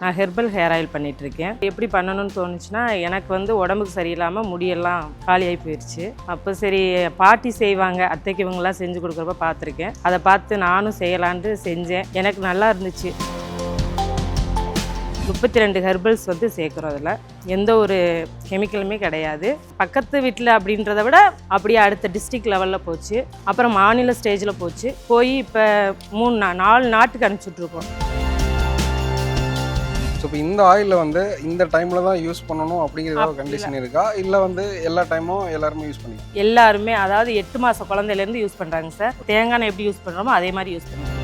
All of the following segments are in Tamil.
நான் ஹெர்பல் ஹேர் ஆயில் பண்ணிகிட்ருக்கேன் இருக்கேன் எப்படி பண்ணணும்னு தோணுச்சுன்னா எனக்கு வந்து உடம்புக்கு சரியில்லாமல் முடியெல்லாம் காலியாகி போயிடுச்சு. அப்போ சரி பாட்டி செய்வாங்க. அத்தைக்கு இவங்கெல்லாம் செஞ்சு கொடுக்குறப்ப பார்த்துருக்கேன். அதை பார்த்து நானும் செய்யலான்ட்டு செஞ்சேன். எனக்கு நல்லா இருந்துச்சு. முப்பத்தி ரெண்டு ஹெர்பல்ஸ் வந்து சேர்க்குறோம் அதில். எந்த ஒரு கெமிக்கலுமே கிடையாது. பக்கத்து வீட்டில் அப்படின்றத விட அப்படியே அடுத்த டிஸ்ட்ரிக்ட் லெவலில் போச்சு. அப்புறம் மாநில ஸ்டேஜில் போச்சு. போய் இப்போ மூணு நா- நாலு நாட்டுக்கு அனுப்பிச்சுட்ருக்கோம். ஸோ இப்போ இந்த ஆயிலில் வந்து இந்த டைமில் தான் யூஸ் பண்ணணும் அப்படிங்கிற ஏதாவது அப்படி கண்டிஷன் இருக்கா? இல்லை வந்து எல்லா டைமும் எல்லாருமே யூஸ் பண்ணிக்கலாம் எல்லாருமே அதாவது எட்டு மாத குழந்தையிலேருந்து யூஸ் பண்ணுறாங்க சார் தேங்காய் எண்ணெய் எப்படி யூஸ் பண்ணுறோமோ அதே மாதிரி யூஸ் பண்ணுறாங்க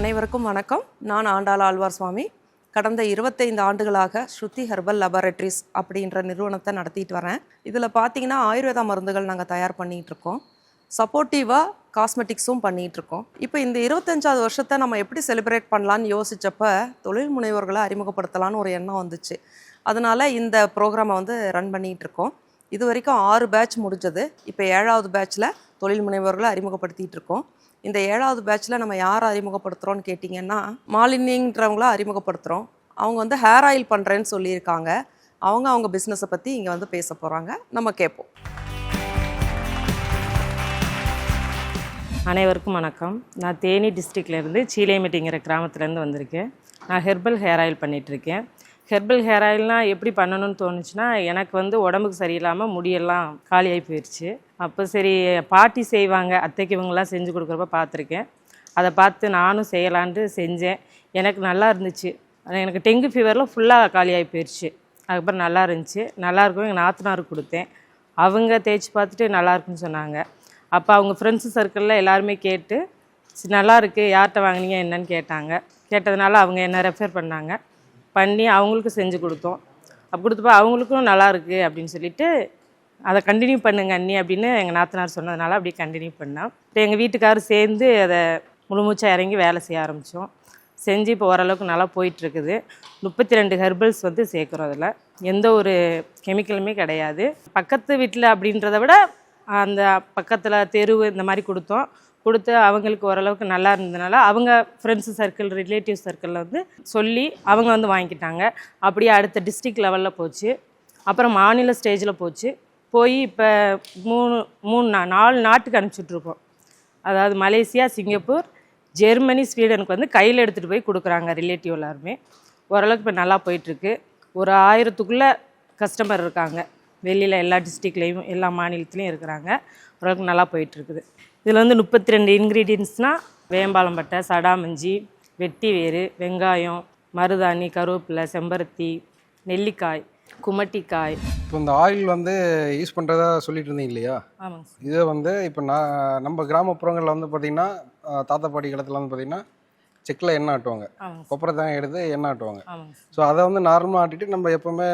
அனைவருக்கும் வணக்கம். நான் ஆண்டாள் ஆழ்வார் சுவாமி. கடந்த இருபத்தைந்து ஆண்டுகளாக ஸ்ருதி ஹெர்பல் லெபார்டரிஸ் அப்படின்ற நிறுவனத்தை நடத்திட்டு வரேன். இதில் பார்த்தீங்கன்னா ஆயுர்வேத மருந்துகள் நாங்கள் தயார் பண்ணிகிட்டு இருக்கோம். சப்போர்ட்டிவாக காஸ்மெட்டிக்ஸும் பண்ணிகிட்டு இருக்கோம் இப்போ இந்த இருபத்தஞ்சாவது வருஷத்தை நம்ம எப்படி செலிப்ரேட் பண்ணலான்னு யோசித்தப்ப தொழில் முனைவோர்களை அறிமுகப்படுத்தலான்னு ஒரு எண்ணம் வந்துச்சு. அதனால் இந்த ப்ரோக்ராமை வந்து ரன் பண்ணிகிட்டு இருக்கோம் இது வரைக்கும் ஆறு பேட்ச் முடிஞ்சது. இப்போ ஏழாவது பேட்ச்சில் தொழில் முனைவோர்களை அறிமுகப்படுத்திகிட்டு இருக்கோம் இந்த ஏழாவது பேட்ச்சில் நம்ம யாரை அறிமுகப்படுத்துகிறோன்னு கேட்டிங்கன்னா மாலினிங்கிறவங்கள அறிமுகப்படுத்துகிறோம் அவங்க வந்து ஹேர் ஆயில் பண்ணுறேன்னு சொல்லியிருக்காங்க. அவங்க அவங்க பிஸ்னஸை பற்றி இங்கே வந்து பேச போகிறாங்க நம்ம கேட்போம் அனைவருக்கும் வணக்கம். நான் தேனி டிஸ்ட்ரிக்ட்லேருந்து சீலைமெட்டிங்கிற கிராமத்துலேருந்து வந்திருக்கேன். நான் ஹெர்பல் ஹேர் ஆயில் பண்ணிகிட்ருக்கேன் ஹெர்பல் ஹேர் ஆயில்னால் எப்படி பண்ணணும்னு தோணுச்சுன்னா எனக்கு வந்து உடம்புக்கு சரியில்லாமல் முடியெல்லாம் காலியாகி போயிடுச்சு அப்போ சரி பாட்டி செய்வாங்க. அத்தைக்கு இவங்கெல்லாம் செஞ்சு கொடுக்குறப்ப பார்த்துருக்கேன். அதை பார்த்து நானும் செய்யலான்ட்டு செஞ்சேன். எனக்கு நல்லா இருந்துச்சு. எனக்கு டெங்கு ஃபீவரில் ஃபுல்லாக காலியாகி போயிடுச்சு அதுக்கப்புறம் நல்லா இருந்துச்சு. நல்லா இருக்கும் எங்கள் நாத்தனாருக்கு கொடுத்தேன். அவங்க தேய்ச்சி பார்த்துட்டு நல்லா இருக்குன்னு சொன்னாங்க. அப்போ அவங்க ஃப்ரெண்ட்ஸு சர்க்கிளில் எல்லாருமே கேட்டு நல்லா இருக்குது யார்கிட்ட வாங்குனீங்க என்னன்னு கேட்டாங்க. கேட்டதுனால அவங்க என்ன ரெஃபர் பண்ணாங்க. பண்ணி அவங்களுக்கு செஞ்சு கொடுத்தோம். அப்படி கொடுத்தப்போ அவங்களுக்கும் நல்லாயிருக்கு அப்படின்னு சொல்லிட்டு அதை கண்டினியூ பண்ணுங்க அண்ணி அப்படின்னு எங்கள் நாத்தனார் சொன்னதுனால அப்படியே கண்டினியூ பண்ணோம். இப்போ எங்கள் வீட்டுக்காரர் சேர்ந்து அதை முழுமூச்சாக இறங்கி வேலை செய்ய ஆரம்பித்தோம் செஞ்சு இப்போ ஓரளவுக்கு நல்லா போயிட்டுருக்குது. முப்பத்தி ரெண்டு ஹெர்பல்ஸ் வந்து சேர்க்குறோம் அதில். எந்த ஒரு கெமிக்கலுமே கிடையாது. பக்கத்து வீட்டில் அப்படின்றத விட அந்த பக்கத்தில் தெரு இந்த மாதிரி கொடுத்தோம். கொடுத்து அவங்களுக்கு ஓரளவுக்கு நல்லா இருந்ததுனால அவங்க ஃப்ரெண்ட்ஸு சர்க்கிள் ரிலேட்டிவ் சர்க்கிளில் வந்து சொல்லி அவங்க வந்து வாங்கிக்கிட்டாங்க. அப்படியே அடுத்த டிஸ்ட்ரிக்ட் லெவலில் போச்சு. அப்புறம் மாநில ஸ்டேஜில் போச்சு. போய் இப்போ மூணு மூணு நா- நாலு நாட்டுக்கு அனுப்பிச்சுட்ருக்கோம் அதாவது மலேசியா சிங்கப்பூர் ஜெர்மனி ஸ்வீடனுக்கு வந்து கையில் எடுத்துகிட்டு போய் கொடுக்குறாங்க ரிலேட்டிவ் எல்லாருமே. ஓரளவுக்கு இப்போ நல்லா போயிட்டுருக்கு ஒரு ஆயிரத்துக்குள்ளே கஸ்டமர் இருக்காங்க. வெளியில் எல்லா டிஸ்ட்ரிக்ட்லேயும் எல்லா மாநிலத்துலேயும் இருக்கிறாங்க. ஓரளவுக்கு நல்லா போயிட்டுருக்குது. இதில் வந்து முப்பத்தி ரெண்டு இன்க்ரீடியன்ட்ஸ்னால் வேம்பாலம்பட்டை சடாமஞ்சி வெட்டி வேறு வெங்காயம் மருதாணி கருவேப்பிலை செம்பருத்தி நெல்லிக்காய் குமட்டிக்காய். இப்போ இந்த ஆயில் வந்து யூஸ் பண்ணுறதா சொல்லிட்டு இருந்தீங்க இல்லையா? ஆமாங்க இதை வந்து இப்போ நான் நம்ம கிராமப்புறங்களில் வந்து பார்த்திங்கன்னா தாத்தா பாட்டி காலத்தில் வந்து பார்த்திங்கன்னா செக்கில் எண்ணெய் ஆட்டுவாங்க. கொப்பரை தான் எடுத்து எண்ணெய் ஆட்டுவாங்க. ஸோ அதை வந்து நார்மலாக ஆட்டிட்டு நம்ம எப்போவுமே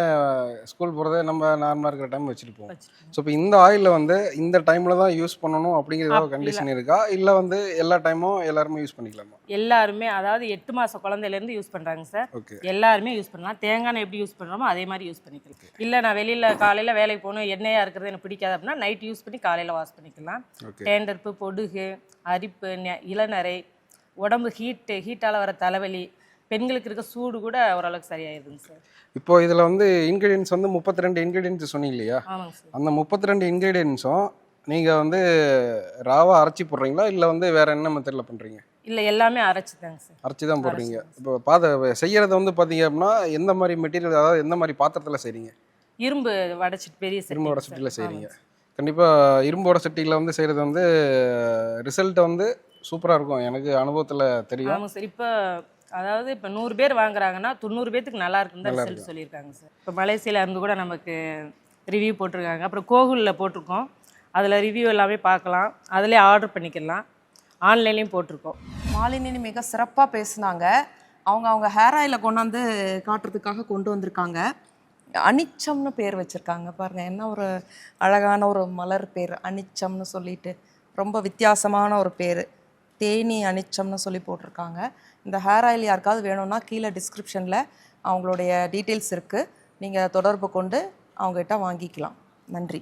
ஸ்கூல் போகிறதே நம்ம நார்மலாக இருக்கிற டைம் வச்சுட்டு போவோம் வச்சுருக்கோம் ஸோ இப்போ இந்த ஆயிலில் வந்து இந்த டைமில் தான் யூஸ் பண்ணணும் அப்படிங்கிற ஏதாவது கண்டிஷன் இருக்கா? இல்லை வந்து எல்லா டைமும் எல்லாருமே யூஸ் பண்ணிக்கலாமா? எல்லாருமே அதாவது எட்டு மாத குழந்தையிலேருந்து யூஸ் பண்ணுறாங்க சார். எல்லாருமே யூஸ் பண்ணலாம். தேங்காய் எப்படி யூஸ் பண்ணுறோமோ அதே மாதிரி யூஸ் பண்ணிக்கலாம். இல்லை நான் வெளியில் காலையில் வேலைக்கு போகணும் எண்ணெயாக இருக்கிறது எனக்கு பிடிக்காது அப்படின்னா நைட் யூஸ் பண்ணி காலையில் வாஷ் பண்ணிக்கலாம். ஓகே தேண்டர்ப்பு பொடுகு அரிப்பு இளநரை உடம்பு ஹீட்டு ஹீட்டால் வர தலைவலி பெண்களுக்கு இருக்க சூடு கூட ஓரளவுக்கு சரியாயிருதுங்க சார். இப்போ இதில் வந்து இன்க்ரீடியன்ஸ் வந்து முப்பத்தி ரெண்டு இன்க்ரீடியன்ஸ் சொன்னீங்க இல்லையா ஆமாங்க சார். அந்த முப்பத்தி ரெண்டு இன்க்ரீடியன்ஸும் நீங்கள் வந்து ராவாக அரைச்சி போடுறீங்களா? இல்லை வந்து வேற என்ன மெத்தடில் பண்ணுறீங்க இல்லை எல்லாமே அரைச்சி தாங்க சார். அரைச்சி தான் போடுறீங்க இப்போ பாத செய்யறது வந்து பார்த்தீங்க அப்படின்னா எந்த மாதிரி மெட்டீரியல் அதாவது எந்த மாதிரி பாத்திரத்தில் செய்கிறீங்க இரும்பு வடைச்சிட்டு பெரிய சார். சட்டியில் செய்கிறீங்க. கண்டிப்பாக இரும்போட சட்டியில் வந்து செய்கிறது வந்து ரிசல்ட் வந்து சூப்பராக இருக்கும். எனக்கு அனுபவத்தில் தெரியும். ஆமாங்க சார். இப்போ அதாவது இப்போ நூறு பேர் வாங்குறாங்கன்னா தொண்ணூறு பேர்த்துக்கு நல்லா இருக்குன்னு தான் ரிசல்ட் சொல்லியிருக்காங்க சார். இப்போ மலேசியால இருந்து கூட நமக்கு ரிவ்யூ போட்டிருக்காங்க. அப்புறம் கோகுலில் போட்டிருக்கோம். அதில் ரிவ்யூ எல்லாமே பார்க்கலாம். அதிலே ஆர்டர் பண்ணிக்கலாம். ஆன்லைன்லேயும் போட்டிருக்கோம். மாலினி மிக சிறப்பாக பேசுனாங்க. அவங்க அவங்க ஹேர் ஆயிலை கொண்டாந்து காட்டுறதுக்காக கொண்டு வந்திருக்காங்க. அனிச்சம்னு பேர் வச்சுருக்காங்க பாருங்க. என்ன ஒரு அழகான ஒரு மலர் பேர் அனிச்சம்னு சொல்லிட்டு ரொம்ப வித்தியாசமான ஒரு பேர். தேனி அனிச்சம்னு சொல்லி போட்டிருக்காங்க. இந்த ஹேர் ஆயில் யாருக்காவது வேணும்னா கீழே டிஸ்கிரிப்ஷனில் அவங்களுடைய டீட்டெயில்ஸ் இருக்குது நீங்கள் தொடர்பு கொண்டு அவங்ககிட்ட வாங்கிக்கலாம். நன்றி.